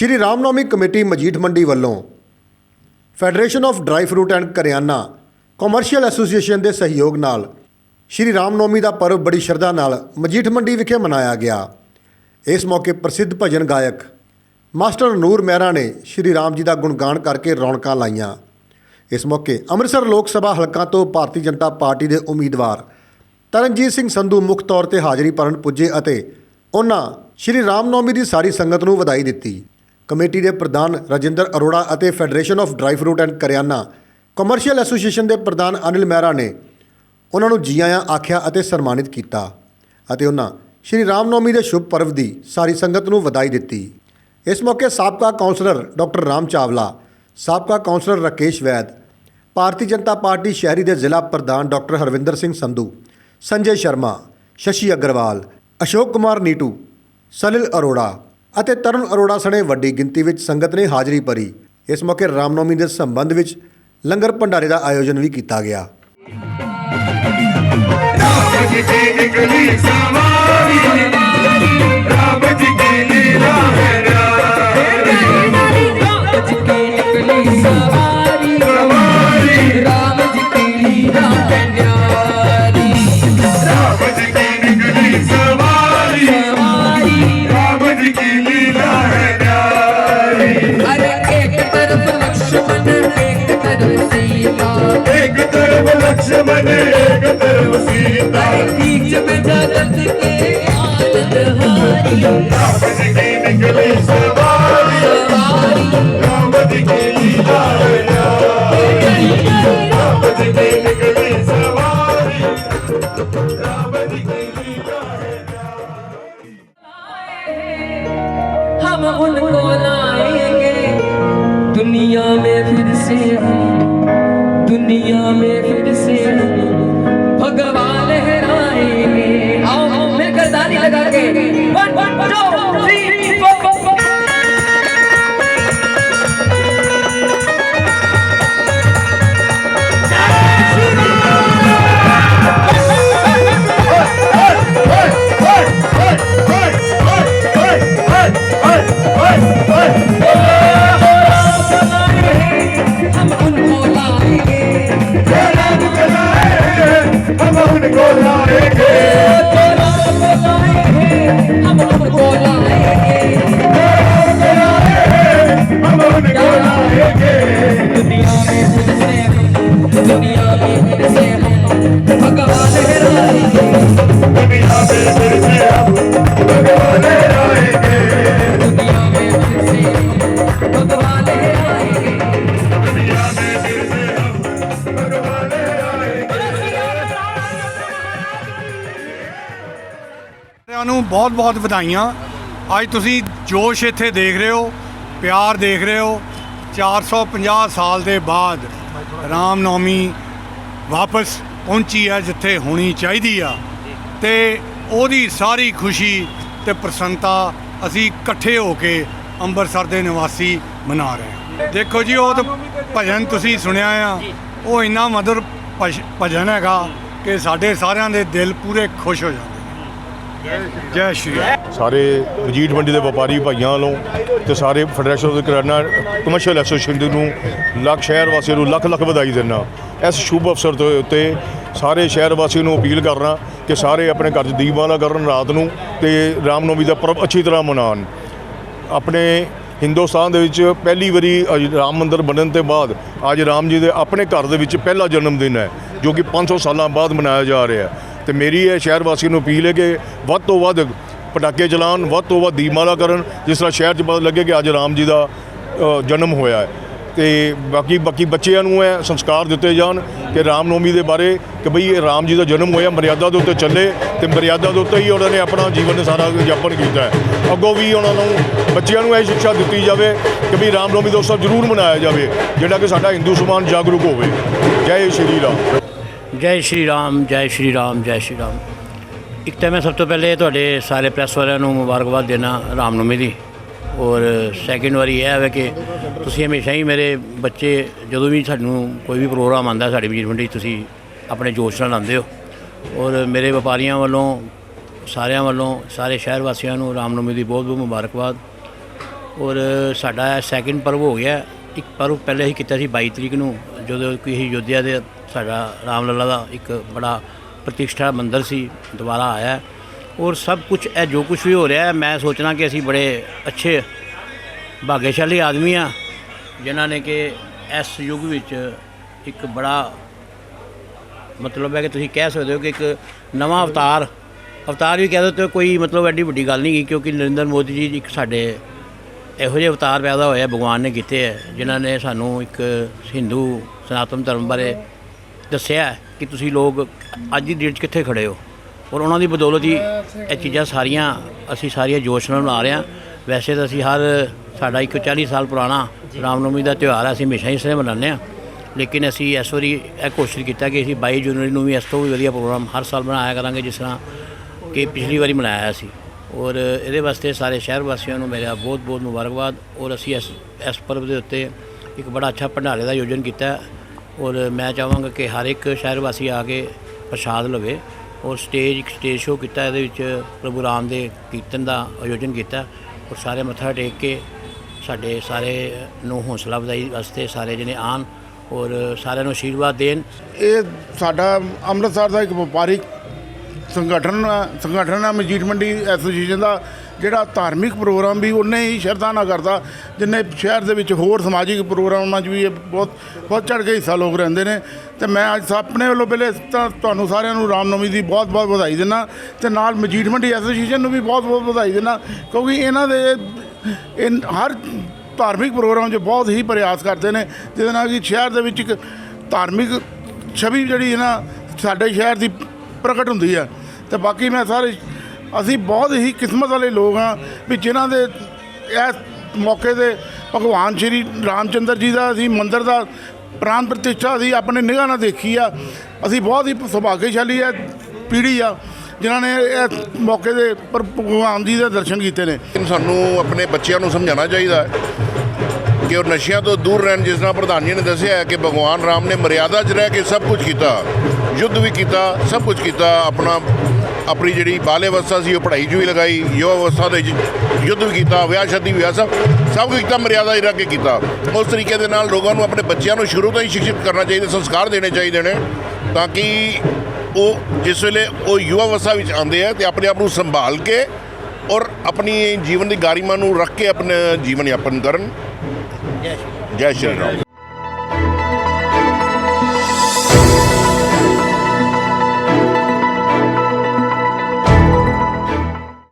ਸ਼੍ਰੀ Ramnavami committee Majith Mandi ਵੱਲੋਂ federation of dry fruit and Kiryana commercial association ਦੇ ਸਹਿਯੋਗ ਨਾਲ ਸ਼੍ਰੀ ਰਾਮਨੌਮੀ ਦਾ ਪਰਵ ਬੜੀ ਸ਼ਰਧਾ ਨਾਲ ਮਜੀਠ ਮੰਡੀ ਵਿਖੇ ਮਨਾਇਆ ਗਿਆ। ਇਸ ਮੌਕੇ ਪ੍ਰਸਿੱਧ ਭਜਨ ਗਾਇਕ ਮਾਸਟਰ ਨੂਰ ਮਹਿਰਾ ਨੇ ਸ਼੍ਰੀ ਰਾਮ ਜੀ ਦਾ ਗੁਣਗਾਨ ਕਰਕੇ ਰੌਣਕਾਂ ਲਾਈਆਂ। ਇਸ ਮੌਕੇ ਅੰਮ੍ਰਿਤਸਰ ਲੋਕ ਸਭਾ ਹਲਕਾ ਤੋਂ ਭਾਰਤੀ ਜਨਤਾ ਪਾਰਟੀ ਦੇ ਉਮੀਦਵਾਰ ਤਰਨਜੀਤ ਸਿੰਘ ਸੰਧੂ ਮੁੱਖ ਤੌਰ ਤੇ ਹਾਜ਼ਰੀ ਭਰਨ ਪੁੱਜੇ ਅਤੇ ਉਹਨਾਂ ਸ਼੍ਰੀ ਰਾਮਨੌਮੀ ਦੀ ਸਾਰੀ ਸੰਗਤ ਨੂੰ ਵਧਾਈ ਦਿੱਤੀ। ਕਮੇਟੀ ਦੇ ਪ੍ਰਧਾਨ ਰਜਿੰਦਰ ਅਰੋੜਾ ਅਤੇ federation of dry fruit and Kiryana commercial association ਦੇ ਪ੍ਰਧਾਨ ਅਨਿਲ ਮਹਿਰਾ ਨੇ ਉਹਨਾਂ ਨੂੰ ਜੀ ਆਇਆਂ ਆਖਿਆ ਅਤੇ ਸਨਮਾਨਿਤ ਕੀਤਾ ਅਤੇ ਉਹਨਾਂ ਸ਼੍ਰੀ ਰਾਮਨੌਮੀ ਦੇ ਸ਼ੁਭ ਪਰਵ ਦੀ ਸਾਰੀ ਸੰਗਤ ਨੂੰ ਵਧਾਈ ਦਿੱਤੀ। ਇਸ ਮੌਕੇ ਸਾਬਕਾ ਕਾਉਂਸਲਰ ਡਾਕਟਰ ਰਾਮ ਚਾਵਲਾ, ਸਾਬਕਾ ਕਾਉਂਸਲਰ ਰਾਕੇਸ਼ ਵੈਦ, ਭਾਰਤੀ ਜਨਤਾ ਪਾਰਟੀ ਸ਼ਹਿਰੀ ਦੇ ਜ਼ਿਲ੍ਹਾ ਪ੍ਰਧਾਨ ਡਾਕਟਰ ਹਰਵਿੰਦਰ ਸਿੰਘ ਸੰਧੂ, ਸੰਜੇ ਸ਼ਰਮਾ, ਸ਼ਸ਼ੀ ਅਗਰਵਾਲ, ਅਸ਼ੋਕ ਕੁਮਾਰ ਨੀਟੂ ਸਲਿਲ ਅਰੋੜਾ ਅਤੇ ਤਰੁਣ ਅਰੋੜਾ ਸਣੇ ਵੱਡੀ ਗਿਣਤੀ ਵਿੱਚ ਸੰਗਤ ਨੇ ਹਾਜ਼ਰੀ ਭਰੀ। ਇਸ ਮੌਕੇ ਰਾਮਨੌਮੀ ਦੇ ਸੰਬੰਧ ਵਿੱਚ ਲੰਗਰ ਭੰਡਾਰੇ ਦਾ ਆਯੋਜਨ ਵੀ ਕੀਤਾ ਗਿਆ। राम मिलकर ताली लगा के one one two three four हम उनको ਸਾਰਿਆਂ ਨੂੰ ਬਹੁਤ-ਬਹੁਤ ਵਧਾਈਆਂ। ਅੱਜ ਤੁਸੀਂ ਜੋਸ਼ ਇੱਥੇ ਦੇਖ ਰਹੇ ਹੋ, ਪਿਆਰ ਦੇਖ ਰਹੇ ਹੋ। 450 ਸਾਲ ਦੇ ਬਾਅਦ ਰਾਮ ਨੌਮੀ ਵਾਪਸ ਪਹੁੰਚੀ ਹੈ, ਜਿੱਥੇ ਹੋਣੀ ਚਾਹੀਦੀ ਆ। ਤੇ ਉਹਦੀ ਸਾਰੀ ਖੁਸ਼ੀ ਤੇ ਪ੍ਰਸੰਨਤਾ ਅਸੀਂ ਇਕੱਠੇ ਹੋ ਕੇ ਅੰਮ੍ਰਿਤਸਰ ਦੇ ਨਿਵਾਸੀ ਮਨਾ ਰਹੇ ਹਾਂ। ਦੇਖੋ ਜੀ, ਉਹ ਤਾਂ ਭਜਨ ਤੁਸੀਂ ਸੁਣਿਆ ਆ। ਉਹ ਇੰਨਾ ਮధుਰ ਭਜਨ ਹੈਗਾ ਕਿ ਸਾਡੇ ਸਾਰਿਆਂ ਦੇ ਦਿਲ ਪੂਰੇ ਖੁਸ਼ ਹੋ ਜਾਂਦੇ ਜੈ ਸ਼੍ਰੀ ਸਾਰੇ ਵਜੀਦ ਮੰਡੀ ਦੇ ਵਪਾਰੀ ਭਾਈਆਂ ਵੱਲੋਂ ਤੇ ਸਾਰੇ federation of Kiryana commercial association ਨੂੰ ਲੱਖ ਸ਼ਹਿਰ ਵਾਸੀਆਂ ਨੂੰ ਲੱਖ ਲੱਖ ਵਧਾਈ ਦਿੰਦਾ। ਇਸ ਸ਼ੁਭ ਅਵਸਰ ਦੇ ਉੱਤੇ ਸਾਰੇ ਸ਼ਹਿਰ ਵਾਸੀਆਂ ਨੂੰ ਅਪੀਲ ਕਰਨਾ ਕਿ ਸਾਰੇ ਆਪਣੇ ਘਰ 'ਚ ਦੀਪਮਾਲਾ ਕਰਨ ਰਾਤ ਨੂੰ ਤੇ ਰਾਮਨੌਮੀ ਦਾ ਪਰਬ ਅੱਛੀ ਤਰ੍ਹਾਂ ਮਨਾਉਣ। ਆਪਣੇ ਹਿੰਦੁਸਤਾਨ ਦੇ ਵਿੱਚ ਪਹਿਲੀ ਵਾਰੀ ਅੱਜ ਰਾਮ ਮੰਦਿਰ ਬਣਨ ਤੋਂ ਬਾਅਦ ਅੱਜ ਰਾਮ ਜੀ ਦੇ ਆਪਣੇ ਘਰ ਦੇ ਵਿੱਚ ਪਹਿਲਾ ਜਨਮ ਦਿਨ ਹੈ, ਜੋ ਕਿ 500 ਸਾਲਾਂ ਬਾਅਦ ਮਨਾਇਆ ਜਾ ਰਿਹਾ ਹੈ। ਤੇ ਮੇਰੀ ਇਹ ਸ਼ਹਿਰ ਵਾਸੀਆਂ ਨੂੰ ਅਪੀਲ ਹੈ ਕਿ ਵੱਧ ਤੋਂ ਵੱਧ ਪਟਾਕੇ ਚਲਾਉਣ, ਵੱਧ ਤੋਂ ਵੱਧ ਦੀਪਮਾਲਾ ਕਰਨ, ਜਿਸ ਤਰ੍ਹਾਂ ਸ਼ਹਿਰ 'ਚ ਪਤਾ ਲੱਗੇ ਕਿ ਅੱਜ ਰਾਮ ਜੀ ਦਾ ਜਨਮ ਹੋਇਆ ਹੈ। ਤੇ ਬਾਕੀ ਬਾਕੀ ਬੱਚਿਆਂ ਨੂੰ ਇਹ ਸੰਸਕਾਰ ਦਿੱਤੇ ਜਾਣ ਕਿ ਰਾਮ ਨੌਮੀ ਦੇ ਬਾਰੇ ਕਿ ਭਈ ਇਹ ਰਾਮ ਜੀ ਦਾ ਜਨਮ ਹੋਇਆ, ਮਰਿਆਦਾ ਦੇ ਉੱਤੇ ਚੱਲੇ ਤੇ ਮਰਿਆਦਾ ਦੇ ਉੱਤੇ ਹੀ ਉਹਨਾਂ ਨੇ ਆਪਣਾ ਜੀਵਨ ਸਾਰਾ ਯਾਪਨ ਕੀਤਾ ਹੈ। ਅੱਗੋਂ ਵੀ ਉਹਨਾਂ ਨੂੰ, ਬੱਚਿਆਂ ਨੂੰ ਇਹ ਸਿੱਖਿਆ ਦਿੱਤੀ ਜਾਵੇ ਕਿ ਭਈ ਰਾਮਨੌਮੀ ਦਾ ਉਤਸਵ ਜ਼ਰੂਰ ਮਨਾਇਆ ਜਾਵੇ, ਜਿਹੜਾ ਕਿ ਸਾਡਾ ਹਿੰਦੂ ਸਮਾਜ ਜਾਗਰੂਕ ਹੋਵੇ। ਜੈ ਸ਼੍ਰੀ ਰਾਮ। ਜੈ ਸ਼੍ਰੀ ਰਾਮ, ਜੈ ਸ਼੍ਰੀ ਰਾਮ, ਜੈ ਸ਼੍ਰੀ ਰਾਮ। ਇੱਕ ਤਾਂ ਮੈਂ ਸਭ ਤੋਂ ਪਹਿਲੇ ਤੁਹਾਡੇ ਸਾਰੇ ਪ੍ਰੈਸ ਵਾਲਿਆਂ ਨੂੰ ਮੁਬਾਰਕਬਾਦ ਦੇਣਾ ਰਾਮਨੌਮੀ ਦੀ। ਔਰ ਸੈਕਿੰਡ ਵਾਰੀ ਇਹ ਹੈ ਕਿ ਤੁਸੀਂ ਹਮੇਸ਼ਾ ਹੀ ਮੇਰੇ ਬੱਚੇ ਜਦੋਂ ਵੀ ਸਾਨੂੰ ਕੋਈ ਵੀ ਪ੍ਰੋਗਰਾਮ ਆਉਂਦਾ ਸਾਡੀ ਵਜੀਰ ਮੰਡੀ 'ਚ, ਤੁਸੀਂ ਆਪਣੇ ਜੋਸ਼ ਨਾਲ ਆਉਂਦੇ ਹੋ। ਔਰ ਮੇਰੇ ਵਪਾਰੀਆਂ ਵੱਲੋਂ, ਸਾਰਿਆਂ ਵੱਲੋਂ, ਸਾਰੇ ਸ਼ਹਿਰ ਵਾਸੀਆਂ ਨੂੰ ਰਾਮਨੌਮੀ ਦੀ ਬਹੁਤ ਬਹੁਤ ਮੁਬਾਰਕਬਾਦ। ਔਰ ਸਾਡਾ ਸੈਕਿੰਡ ਪਰਵ ਹੋ ਗਿਆ। ਇੱਕ ਪਰਵ ਪਹਿਲੇ ਹੀ ਕੀਤਾ ਸੀ 22 ਤਰੀਕ ਨੂੰ, ਜਦੋਂ ਕਿ ਅਸੀਂ ਯੋਧਿਆ ਦੇ ਸਾਡਾ ਰਾਮਲਲਾ ਦਾ ਇੱਕ ਬੜਾ ਪ੍ਰਤਿਸ਼ਠਾ ਮੰਦਰ ਸੀ, ਦੁਬਾਰਾ ਆਇਆ। ਔਰ ਸਭ ਕੁਝ ਇਹ ਜੋ ਕੁਝ ਵੀ ਹੋ ਰਿਹਾ ਹੈ, ਮੈਂ ਸੋਚਣਾ ਕਿ ਅਸੀਂ ਬੜੇ ਅੱਛੇ ਭਾਗਿਆਸ਼ਾਲੀ ਆਦਮੀ ਆ ਜਿਨ੍ਹਾਂ ਨੇ ਕਿ ਇਸ ਯੁੱਗ ਵਿੱਚ ਇੱਕ ਬੜਾ ਮਤਲਬ ਹੈ ਕਿ ਤੁਸੀਂ ਕਹਿ ਸਕਦੇ ਹੋ ਕਿ ਇੱਕ ਨਵਾਂ ਅਵਤਾਰ ਅਵਤਾਰ ਵੀ ਕਹਿ ਦਿਓ ਕੋਈ ਮਤਲਬ ਐਡੀ ਵੱਡੀ ਗੱਲ ਨਹੀਂ ਗੀ ਕਿਉਂਕਿ ਨਰਿੰਦਰ ਮੋਦੀ ਜੀ ਇੱਕ ਸਾਡੇ ਇਹੋ ਜਿਹੇ ਅਵਤਾਰ ਪੈਦਾ ਹੋਏ ਆ, ਭਗਵਾਨ ਨੇ ਕੀਤੇ ਹੈ ਜਿਨ੍ਹਾਂ ਨੇ ਸਾਨੂੰ ਇੱਕ ਹਿੰਦੂ, ਸਨਾਤਨ ਧਰਮ ਬਾਰੇ ਦੱਸਿਆ ਕਿ ਤੁਸੀਂ ਲੋਕ ਅੱਜ ਦੀ ਡੇਟ 'ਚ ਕਿੱਥੇ ਖੜੇ ਹੋ। ਔਰ ਉਹਨਾਂ ਦੀ ਬਦੌਲਤ ਹੀ ਇਹ ਚੀਜ਼ਾਂ ਸਾਰੀਆਂ ਅਸੀਂ ਸਾਰੀਆਂ ਜੋਸ਼ ਨਾਲ ਮਨਾ ਰਹੇ ਹਾਂ। ਵੈਸੇ ਤਾਂ ਅਸੀਂ ਹਰ ਸਾਡਾ ਇੱਕ 40 ਸਾਲ ਪੁਰਾਣਾ ਰਾਮਨਵਮੀ ਦਾ ਤਿਉਹਾਰ ਹੈ, ਅਸੀਂ ਹਮੇਸ਼ਾ ਹੀ ਇਸ ਮਨਾਉਂਦੇ ਹਾਂ। ਲੇਕਿਨ ਅਸੀਂ ਇਸ ਵਾਰੀ ਇਹ ਕੋਸ਼ਿਸ਼ ਕੀਤਾ ਕਿ ਅਸੀਂ 22 ਜਨਵਰੀ ਨੂੰ ਵੀ ਇਸ ਤੋਂ ਵੀ ਵਧੀਆ ਪ੍ਰੋਗਰਾਮ ਹਰ ਸਾਲ ਬਣਾਇਆ ਕਰਾਂਗੇ, ਜਿਸ ਤਰ੍ਹਾਂ ਕਿ ਪਿਛਲੀ ਵਾਰੀ ਮਨਾਇਆ ਸੀ। ਔਰ ਇਹਦੇ ਵਾਸਤੇ ਸਾਰੇ ਸ਼ਹਿਰ ਵਾਸੀਆਂ ਨੂੰ ਮੇਰਾ ਬਹੁਤ ਬਹੁਤ ਮੁਬਾਰਕਬਾਦ। ਔਰ ਅਸੀਂ ਇਸ ਇਸ ਪਰਬ ਦੇ ਉੱਤੇ ਇੱਕ ਬੜਾ ਅੱਛਾ ਭੰਡਾਰੇ ਦਾ ਆਯੋਜਨ ਕੀਤਾ ਔਰ ਮੈਂ ਚਾਹਾਂਗਾ ਕਿ ਹਰ ਇੱਕ ਸ਼ਹਿਰ ਵਾਸੀ ਆ ਕੇ ਪ੍ਰਸ਼ਾਦ ਲਵੇ ਔਰ ਸਟੇਜ ਇੱਕ ਸਟੇਜ ਸ਼ੋਅ ਕੀਤਾ, ਇਹਦੇ ਵਿੱਚ ਪ੍ਰਭੂ ਰਾਮ ਦੇ ਕੀਰਤਨ ਦਾ ਆਯੋਜਨ ਕੀਤਾ ਔਰ ਸਾਰੇ ਮੱਥਾ ਟੇਕ ਕੇ ਸਾਡੇ ਸਾਰੇ ਨੂੰ ਹੌਸਲਾ ਵਧਾਈ ਵਾਸਤੇ ਸਾਰੇ ਜਣੇ ਆਣ ਔਰ ਸਾਰਿਆਂ ਨੂੰ ਆਸ਼ੀਰਵਾਦ ਦੇਣ। ਇਹ ਸਾਡਾ ਅੰਮ੍ਰਿਤਸਰ ਦਾ ਇੱਕ ਵਪਾਰਿਕ ਸੰਗਠਨ ਸੰਗਠਨ ਆ ਮਜੀਠ ਮੰਡੀ ਐਸੋਸੀਏਸ਼ਨ ਦਾ, ਜਿਹੜਾ ਧਾਰਮਿਕ ਪ੍ਰੋਗਰਾਮ ਵੀ ਉਨੇ ਹੀ ਸ਼ਰਧਾ ਨਾਲ ਕਰਦਾ, ਜਿੰਨੇ ਸ਼ਹਿਰ ਦੇ ਵਿੱਚ ਹੋਰ ਸਮਾਜਿਕ ਪ੍ਰੋਗਰਾਮਾਂ 'ਚ ਵੀ ਇਹ ਬਹੁਤ ਬਹੁਤ ਚੜ੍ਹ ਕੇ ਹਿੱਸਾ ਲੋਕ ਰਹਿੰਦੇ ਨੇ। ਤੇ ਮੈਂ ਅੱਜ ਆਪਣੇ ਵੱਲੋਂ ਪਹਿਲੇ ਤਾਂ ਤੁਹਾਨੂੰ ਸਾਰਿਆਂ ਨੂੰ ਰਾਮਨਵਮੀ ਦੀ ਬਹੁਤ ਬਹੁਤ ਵਧਾਈ ਦਿੰਦਾ ਤੇ ਨਾਲ ਮਜੀਠ ਮੰਡੀ ਐਸੋਸੀਏਸ਼ਨ ਨੂੰ ਵੀ ਬਹੁਤ ਬਹੁਤ ਵਧਾਈ ਦਿੰਦਾ, ਕਿਉਂਕਿ ਇਹਨਾਂ ਦੇ ਇਹ ਹਰ ਧਾਰਮਿਕ ਪ੍ਰੋਗਰਾਮ 'ਚ ਬਹੁਤ ਹੀ ਪ੍ਰਯਾਸ ਕਰਦੇ ਨੇ, ਜਿਹਦੇ ਨਾਲ ਕਿ ਸ਼ਹਿਰ ਦੇ ਵਿੱਚ ਇੱਕ ਧਾਰਮਿਕ ਛਵੀ ਜਿਹੜੀ ਹੈ ਨਾ, ਸਾਡੇ ਸ਼ਹਿਰ ਦੀ ਪ੍ਰਗਟ ਹੁੰਦੀ ਹੈ। ਤੇ ਬਾਕੀ ਮੈਂ ਸਾਰੇ ਅਸੀਂ ਬਹੁਤ ਹੀ ਕਿਸਮਤ ਵਾਲੇ ਲੋਕ ਹਾਂ ਵੀ ਜਿਨ੍ਹਾਂ ਦੇ ਇਸ ਮੌਕੇ ਤੇ ਭਗਵਾਨ ਸ਼੍ਰੀ ਰਾਮਚੰਦਰ ਜੀ ਦਾ ਅਸੀਂ ਮੰਦਿਰ ਦਾ ਪ੍ਰਾਨ ਪ੍ਰਤਿਸ਼ਠਾ ਅਸੀਂ ਆਪਣੇ ਨਿਗਾਹ ਨਾਲ ਦੇਖੀ ਆ। ਅਸੀਂ ਬਹੁਤ ਹੀ ਸੁਭਾਗਿਆਸ਼ਾਲੀ ਹੈ ਪੀੜ੍ਹੀ ਆ ਜਿਨ੍ਹਾਂ ਨੇ ਇਸ ਮੌਕੇ ਦੇ ਪਰ ਭਗਵਾਨ ਜੀ ਦੇ ਦਰਸ਼ਨ ਕੀਤੇ ਨੇ। ਸਾਨੂੰ ਆਪਣੇ ਬੱਚਿਆਂ ਨੂੰ ਸਮਝਾਉਣਾ ਚਾਹੀਦਾ ਹੈ ਕਿ ਉਹ ਨਸ਼ਿਆਂ ਤੋਂ ਦੂਰ ਰਹਿਣ, ਜਿਸ ਨਾਲ ਪ੍ਰਧਾਨ ਜੀ ਨੇ ਦੱਸਿਆ ਹੈ ਕਿ ਭਗਵਾਨ ਰਾਮ ਨੇ ਮਰਿਆਦਾ 'ਚ ਰਹਿ ਕੇ ਸਭ ਕੁਝ ਕੀਤਾ, ਯੁੱਧ ਵੀ ਕੀਤਾ, ਸਭ ਕੁਝ ਕੀਤਾ, ਆਪਣਾ ਆਪਣੀ ਜਿਹੜੀ ਬਾਲ ਅਵਸਥਾ ਸੀ ਉਹ ਪੜ੍ਹਾਈ 'ਚ ਵੀ ਲਗਾਈ ਯੁਵਾ ਅਵਸਥਾ ਦੇ ਯੁੱਧ ਵੀ ਕੀਤਾ ਵਿਆਹ ਸ਼ਾਦੀ ਵੀ ਹੋਇਆ ਸਭ ਸਭ ਕੁਝ ਕੀਤਾ ਮਰਿਆਦਾ 'ਚ ਰਹਿ ਕੇ ਕੀਤਾ। ਉਸ ਤਰੀਕੇ ਦੇ ਨਾਲ ਲੋਕਾਂ ਨੂੰ ਆਪਣੇ ਬੱਚਿਆਂ ਨੂੰ ਸ਼ੁਰੂ ਤੋਂ ਹੀ ਸ਼ਿਕਸ਼ਿਤ ਕਰਨਾ ਚਾਹੀਦਾ ਸੰਸਕਾਰ ਦੇਣੇ ਚਾਹੀਦੇ ਨੇ ਤਾਂ ਕਿ ਉਹ ਜਿਸ ਵੇਲੇ ਉਹ ਯੁਵਾ ਅਵਸਥਾ ਵਿੱਚ ਆਉਂਦੇ ਆ ਤੇ ਆਪਣੇ ਆਪ ਨੂੰ ਸੰਭਾਲ ਕੇ ਔਰ ਆਪਣੀ ਜੀਵਨ ਦੀ ਗਾਰੀਮਾ ਨੂੰ ਰੱਖ ਕੇ ਆਪਣਾ ਜੀਵਨ ਯਾਪਨ ਕਰਨ। ਜੈ ਸ਼੍ਰੀ ਰਾਮ।